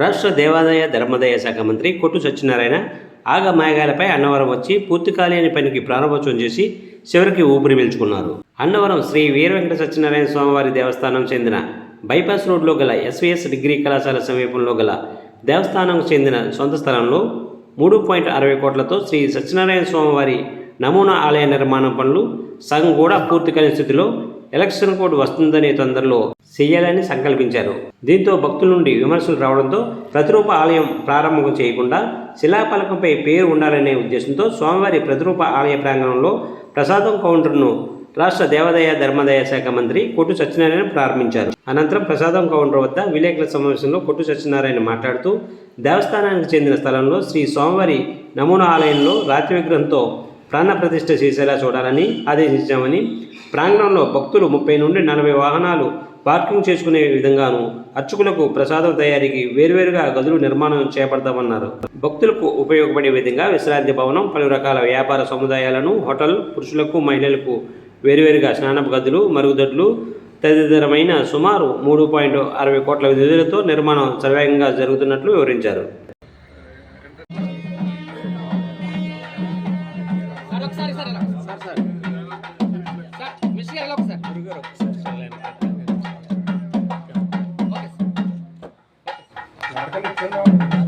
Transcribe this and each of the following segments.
రాష్ట్ర దేవాదాయ ధర్మదాయ శాఖ మంత్రి కొట్టు సత్యనారాయణ ఆగ అన్నవరం వచ్చి పూర్తి కాలేని పనికి ప్రారంభోత్సవం చేసి చివరికి ఊపిరి పీల్చుకున్నారు. అన్నవరం శ్రీ వీర వెంకట సత్యనారాయణ స్వామివారి దేవస్థానం చెందిన బైపాస్ రోడ్లో గల ఎస్విఎస్ డిగ్రీ కళాశాల సమీపంలో గల దేవస్థానం చెందిన సొంత స్థలంలో మూడు పాయింట్ అరవై కోట్లతో శ్రీ సత్యనారాయణ స్వామివారి నమూనా ఆలయ నిర్మాణం పనులు సగం కూడా పూర్తి కాని స్థితిలో ఎలక్షన్ కోడ్ వస్తుందనే తొందరలో చేయాలని సంకల్పించారు. దీంతో భక్తుల నుండి విమర్శలు రావడంతో ప్రతిరూప ఆలయం ప్రారంభం చేయకుండా శిలాఫలకంపై పేరు ఉండాలనే ఉద్దేశంతో స్వామివారి ప్రతిరూప ఆలయ ప్రాంగణంలో ప్రసాదం కౌంటర్ను రాష్ట్ర దేవాదాయ ధర్మాదాయ శాఖ మంత్రి కొట్టు సత్యనారాయణ ప్రారంభించారు. అనంతరం ప్రసాదం కౌంటర్ వద్ద విలేకరుల సమావేశంలో కొట్టు సత్యనారాయణ మాట్లాడుతూ దేవస్థానానికి చెందిన స్థలంలో శ్రీ స్వామివారి నమూనా ఆలయంలో రాత్రి విగ్రహంతో ప్రాణ ప్రతిష్ఠ చేసేలా చూడాలని ఆదేశించామని ప్రాంగణంలో భక్తులు ముప్పై నుండి నలభై వాహనాలు పార్కింగ్ చేసుకునే విధంగాను అర్చకులకు ప్రసాదం తయారీకి వేర్వేరుగా గదులు నిర్మాణం చేపడతామన్నారు. భక్తులకు ఉపయోగపడే విధంగా విశ్రాంతి భవనం పలు రకాల వ్యాపార సముదాయాలను హోటల్ పురుషులకు మహిళలకు వేరువేరుగా స్నానపు గదులు మరుగుదొడ్లు తదితరమైన సుమారు మూడు పాయింట్ అరవై కోట్ల నిధులతో నిర్మాణం సర్వేగంగా జరుగుతున్నట్లు వివరించారు. marca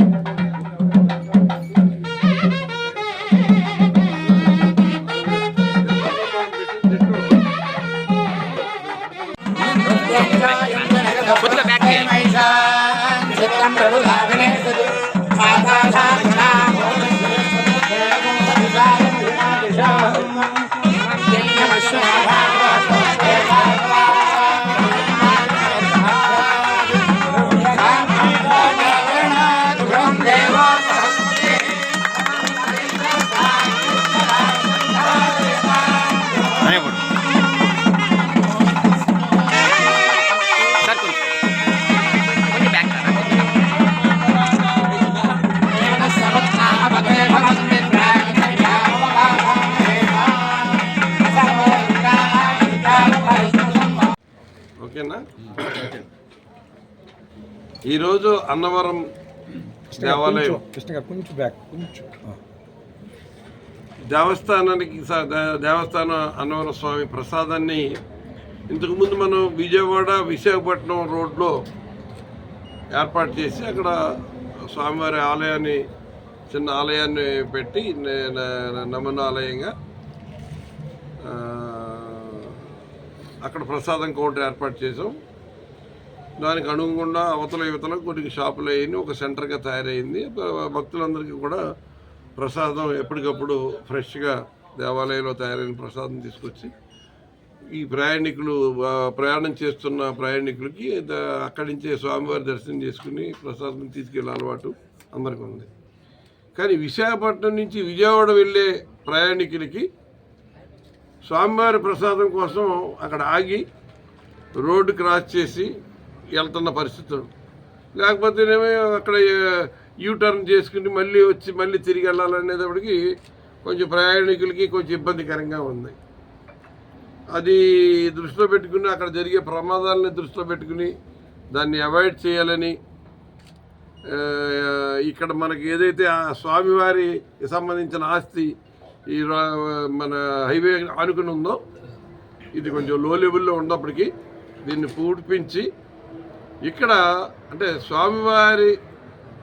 ఓకేనా ఈరోజు అన్నవరం దేవాలయం కొంచెం బ్యాక్ కొంచెం. దేవస్థానానికి దేవస్థానం అన్నవరం స్వామి ప్రసాదాన్ని ఇంతకుముందు మనం విజయవాడ విశాఖపట్నం రోడ్లో ఏర్పాటు చేసి అక్కడ స్వామివారి ఆలయాన్ని చిన్న ఆలయాన్ని పెట్టి నే- న- నమూనా ఆలయంగా ఆ, అక్కడ ప్రసాదం కౌంటర్ ఏర్పాటు చేసాం దానికి అనుగుణంగా అవతల యువతల కొన్ని షాపులు అయ్యింది ఒక సెంటర్గా తయారైంది భక్తులందరికీ కూడా ప్రసాదం ఎప్పటికప్పుడు ఫ్రెష్గా దేవాలయంలో తయారైన ప్రసాదం తీసుకొచ్చి ఈ ప్రయాణికులు ప్రయాణం చేస్తున్న ప్రయాణికులకి అక్కడి నుంచే స్వామివారి దర్శనం చేసుకుని ప్రసాదం తీసుకెళ్ళే అలవాటు అందరికీ ఉంది. కానీ విశాఖపట్నం నుంచి విజయవాడ వెళ్ళే ప్రయాణికులకి స్వామివారి ప్రసాదం కోసం అక్కడ ఆగి రోడ్డు క్రాస్ చేసి వెళ్తున్న పరిస్థితులు లేకపోతే అక్కడ యూ టర్న్ చేసుకుని మళ్ళీ వచ్చి మళ్ళీ తిరిగి వెళ్ళాలనేటప్పటికి కొంచెం ప్రయాణికులకి కొంచెం ఇబ్బందికరంగా ఉంది. అది దృష్టిలో పెట్టుకుని అక్కడ జరిగే ప్రమాదాలని దృష్టిలో పెట్టుకుని దాన్ని అవాయిడ్ చేయాలని ఇక్కడ మనకి ఏదైతే ఆ స్వామివారికి సంబంధించిన ఆస్తి ఈ రా- మన హైవే ఆనుకుని ఉందో ఇది కొంచెం లో లెవెల్లో ఉన్నప్పటికీ దీన్ని పూడిపించి ఇక్కడ అంటే స్వామివారి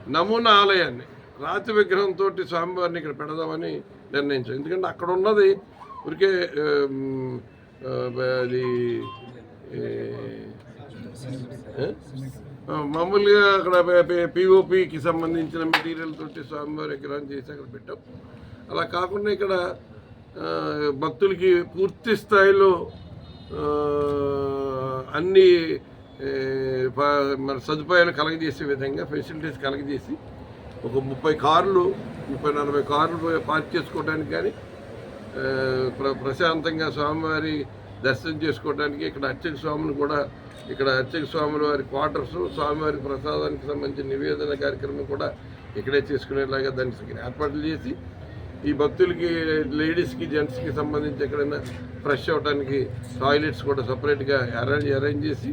నమూనా ఆలయాన్ని రాతి విగ్రహంతో స్వామివారిని ఇక్కడ పెడదామని నిర్ణయించాం. ఎందుకంటే అక్కడ ఉన్నది ఊరికే అది మామూలుగా అక్కడ పిఓపికి సంబంధించిన మెటీరియల్ తోటి స్వామివారి విగ్రహం చేసి అక్కడ పెట్టాం. అలా కాకుండా ఇక్కడ భక్తులకి పూర్తి స్థాయిలో అన్ని ప- మన సదుపాయాలు కలగజేసే విధంగా ఫెసిలిటీస్ కలగజేసి ఒక ముప్పై కార్లు ముప్పై నలభై కార్లు పార్క్ చేసుకోవడానికి కానీ ప్ర ప్రశాంతంగా స్వామివారి దర్శనం చేసుకోవడానికి ఇక్కడ అర్చక స్వామిని కూడా ఇక్కడ అర్చక స్వాముల వారి క్వార్టర్స్ స్వామివారి ప్రసాదానికి సంబంధించిన నివేదన కార్యక్రమం కూడా ఇక్కడే చేసుకునేలాగా దానికి ఏర్పాట్లు చేసి ఈ భక్తులకి లేడీస్కి జెంట్స్కి సంబంధించి ఎక్కడైనా ఫ్రెష్ అవ్వడానికి టాయిలెట్స్ కూడా సపరేట్గా అరేంజ్ అరేంజ్ చేసి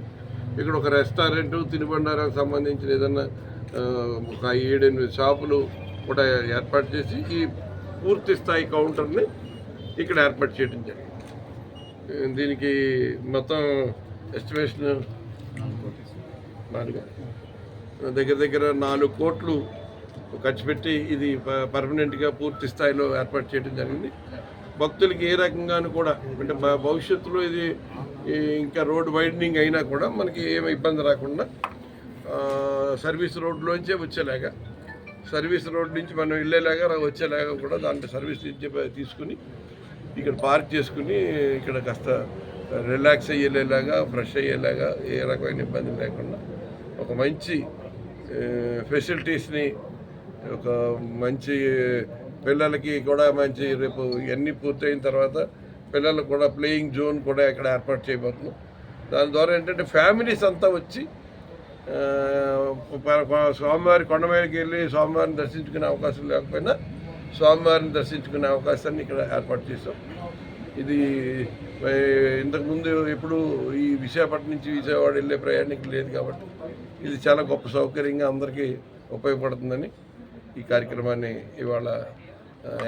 ఇక్కడ ఒక రెస్టారెంట్ తినుబండారానికి సంబంధించిన ఏదన్నా ఒక ఏడెనిమిది షాపులు కూడా ఏర్పాటు చేసి ఈ పూర్తి స్థాయి కౌంటర్ని ఇక్కడ ఏర్పాటు చేయడం జరిగింది. దీనికి మొత్తం ఎస్టిమేషన్ నాలుగు దగ్గర దగ్గర నాలుగు కోట్లు ఖర్చు పెట్టి ఇది పర్మనెంట్గా పూర్తి స్థాయిలో ఏర్పాటు చేయడం జరిగింది. భక్తులకి ఏ రకంగాను కూడా అంటే భవిష్యత్తులో ఇది ఇంకా రోడ్ వైడనింగ్ అయినా కూడా మనకి ఏమి ఇబ్బంది రాకుండా సర్వీస్ రోడ్లోంచే వచ్చేలాగా సర్వీస్ రోడ్ నుంచి మనం వెళ్ళేలాగా వచ్చేలాగా కూడా దాంట్లో సర్వీస్ నుంచి తీసుకుని ఇక్కడ పార్క్ చేసుకుని ఇక్కడ కాస్త రిలాక్స్ అయ్యేలాగా ఫ్రెష్ అయ్యేలాగా ఏ రకమైన ఇబ్బంది లేకుండా ఒక మంచి ఫెసిలిటీస్ని ఒక మంచి పిల్లలకి కూడా మంచి రేపు ఇవన్నీ పూర్తయిన తర్వాత పిల్లలకు కూడా ప్లేయింగ్ జోన్ కూడా ఇక్కడ ఏర్పాటు చేయబోతున్నాం. దాని ద్వారా ఏంటంటే ఫ్యామిలీస్ అంతా వచ్చి స్వామివారి కొండ మీదకి వెళ్ళి స్వామివారిని దర్శించుకునే అవకాశం లేకపోయినా స్వామివారిని దర్శించుకునే అవకాశాన్ని ఇక్కడ ఏర్పాటు చేసాం ఇది ఇంతకుముందు ఎప్పుడు ఈ విశాఖపట్నం నుంచి విజయవాడ వెళ్ళే ప్రయాణికులు లేదు కాబట్టి ఇది చాలా గొప్ప సౌకర్యంగా అందరికీ ఉపయోగపడుతుందని ఈ కార్యక్రమాన్ని ఇవాళ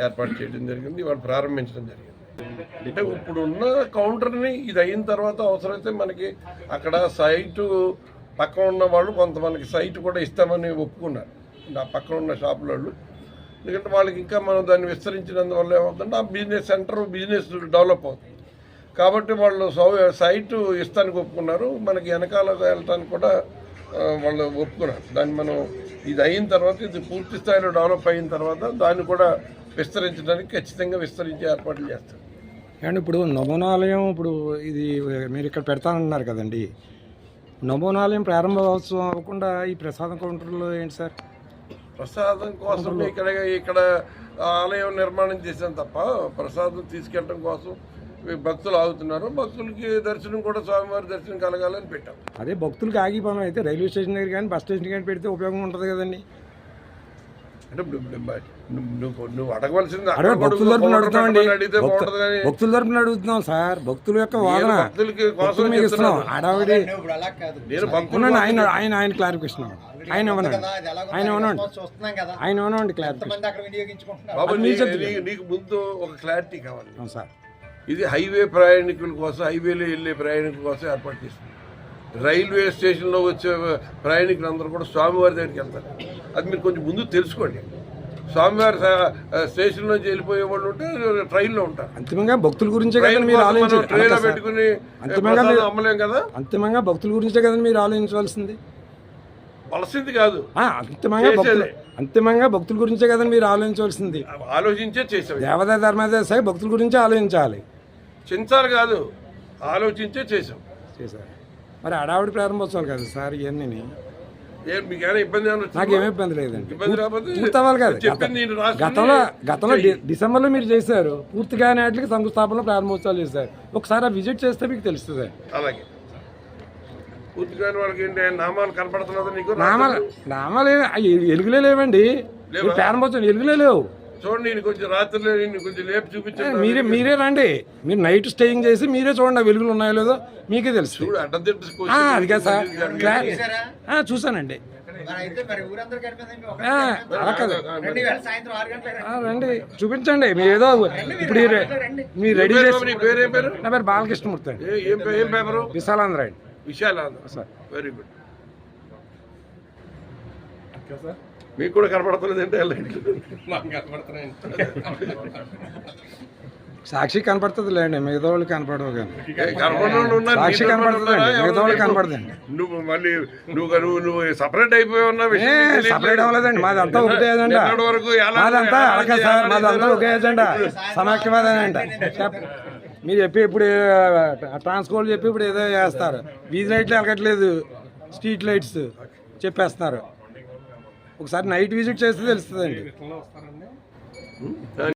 ఏర్పాటు చేయడం జరిగింది ఇవాళ ప్రారంభించడం జరిగింది. అంటే ఇప్పుడు ఉన్న కౌంటర్ని ఇది అయిన తర్వాత అవసరమైతే మనకి అక్కడ సైటు పక్కన ఉన్న వాళ్ళు కొంత మనకి సైట్ కూడా ఇస్తామని ఒప్పుకున్నారు. ఆ పక్కన ఉన్న షాపుల వాళ్ళు. ఎందుకంటే వాళ్ళకి ఇంకా మనం దాన్ని విస్తరించినందువల్ల ఏమవుతుందంటే ఆ బిజినెస్ సెంటర్ బిజినెస్ డెవలప్ అవుతుంది. కాబట్టి వాళ్ళు సౌ సైటు ఇస్తానికి ఒప్పుకున్నారు. మనకి వెనకాల వెళ్ళటానికి కూడా వాళ్ళు ఒప్పుకున్నారు. దాన్ని మనం ఇది అయిన తర్వాత ఇది పూర్తి స్థాయిలో డెవలప్ అయిన తర్వాత దాన్ని కూడా విస్తరించడానికి ఖచ్చితంగా విస్తరించే ఏర్పాట్లు చేస్తారు. అండ్ ఇప్పుడు నమూనాలయం ఇప్పుడు ఇది మీరు ఇక్కడ పెడతానన్నారు కదండి. నమూనాలయం ప్రారంభోత్సవం అవ్వకుండా ఈ ప్రసాదం కౌంటర్లో ఏంటి సార్? ప్రసాదం కోసం ఇక్కడ ఇక్కడ ఆలయం నిర్మాణం చేసాం తప్ప ప్రసాదం తీసుకెళ్ళడం కోసం భక్తులు ఆగుతున్నారు. భక్తులకి దర్శనం కూడా స్వామివారి దర్శనం కలగాలని పెట్టాం. అదే భక్తులకు ఆగిపోవడం అయితే రైల్వే స్టేషన్ దగ్గర కానీ బస్ స్టేషన్ కానీ పెడితే ఉపయోగం ఉంటుంది కదండి. అంటే నువ్వు- నువ్వు- అడగవలసింది భక్తుల తరపున అడుగుతామండి భక్తుల అడుగుతున్నాం సార్. భక్తుల యొక్క వాదన భక్తులకి కోసం ఇస్తున్నాం. నేను ఆయన ఆయన ఆయన క్లారిఫికేషన్ ఆయన ఇవ్వనండి ఆయన ఇవ్వనండి ఆయన ఇవ్వనండి క్లారిఫికేషన్ నీకు ముందు ఒక క్లారిటీ కావాలి. సార్. ఇది హైవే ప్రయాణికుల కోసం హైవేలో వెళ్ళే ప్రయాణికుల కోసం ఏర్పాటు చేస్తుంది రైల్వే స్టేషన్లో వచ్చే ప్రయాణికులందరూ కూడా స్వామివారి దగ్గరికి వెళ్తారు. అది మీరు కొంచెం ముందు తెలుసుకోండి. స్వామివారి స్టేషన్ నుంచి వెళ్ళిపోయే వాళ్ళు ఉంటే ట్రైన్లో ఉంటారు. అంతిమంగా భక్తుల గురించే కదండి మీరు ట్రైన్లో. పెట్టుకుని అంతిమంగా అమ్మలేం కదా? అంతిమంగా భక్తుల గురించే కదండి మీరు ఆలోచించవలసింది? వలసింది కాదు. అంతిమంగా. అంతిమంగా భక్తుల గురించే కదండి మీరు ఆలోచించవలసింది? ఆలోచించే చేసాం దేవదాయ ధర్మాదేశాయి భక్తుల గురించే ఆలోచించాలి. చించాలి కాదు ఆలోచించే చేసాం చేశారు. మరి అడావిడి ప్రారంభోత్సవాలు కదా సార్ ఇవన్నీ ఏం మీకు ఏమైనా ఇబ్బంది ఇబ్బంది లేదండి కదా. గతంలో గతంలో డిసెంబర్లో మీరు చేశారు. పూర్తిగా వాటికి శంకుస్థాపన ప్రారంభోత్సవాలు చేశారు. ఒకసారి ఆ విజిట్ చేస్తే మీకు తెలుస్తుంది. అలాగే. పూర్తిగా వాళ్ళకి ఏంటి నామాలు కనపడుతున్నదా నీకు? నామాలు నామాలు ఎలుగులే లేవండి. ప్రారంభోత్సవం ఎలుగులే లేవు. చూడండి నేను కొంచెం రాత్రిలో నేను కొంచెం లేపు చూపించాను. మీరే మీరే రండి. మీరు నైట్ స్టేయింగ్ చేసి మీరే చూడండి వెలుగులు ఉన్నాయో లేదో మీకే తెలుసు. చూడు అడ్డదిడ్డ ఆ, అది కాదు సార్. క్లా- చూసారా? ఆ, చూసానండి. మరి అయితే మరి ఊరందరూ గడిపోయింది ఆ, అలా కాదు. రెండు. ఆ, చూపించండి. మీరు ఏదో ఇప్పుడు ఈ రె- మీరు రెడీ చేసి నీ పేరు ఏం పేరు? నా పేరు బాలకృష్ణమూర్తి అండి. ఏ- ఏం పే- ఏం పేపరు? విశాలాంధ్ర అండి. విశాలాంధ్ర. సార్. వెరీ గుడ్ మీకు కూడా కనపడుతున్నది అంటే సాక్షి కనపడుతుంది లేండి మిగతా వాళ్ళు కనపడవు కానీ. సాక్షి ఉన్నారా? మిగతా వాళ్ళు? కనపడదండి. నువ్వు మళ్ళీ నువ్వు నువ్వు నువ్వు సపరేట్ అయిపోయి ఉన్న ఏ విషయం నీకు తెలియట్లేదు. సపరేట్ అవ్వలేదండి. మాది అంతా ఒకటే ఎలా- మాదంతా అలాగే సార్ మాదంతా ఒకే ఎజెండా సమాఖ్యవాదం అంట. మీరు చెప్పి ఇప్పుడు ట్రాన్స్పోర్ట్ చెప్పి ఇప్పుడు ఏదో చేస్తారు. వీధి లైట్లు వెలగట్లేదు. స్ట్రీట్ లైట్స్ చెప్పేస్తున్నారు ఒకసారి నైట్ విజిట్ చేస్తే తెలుస్తుందండి.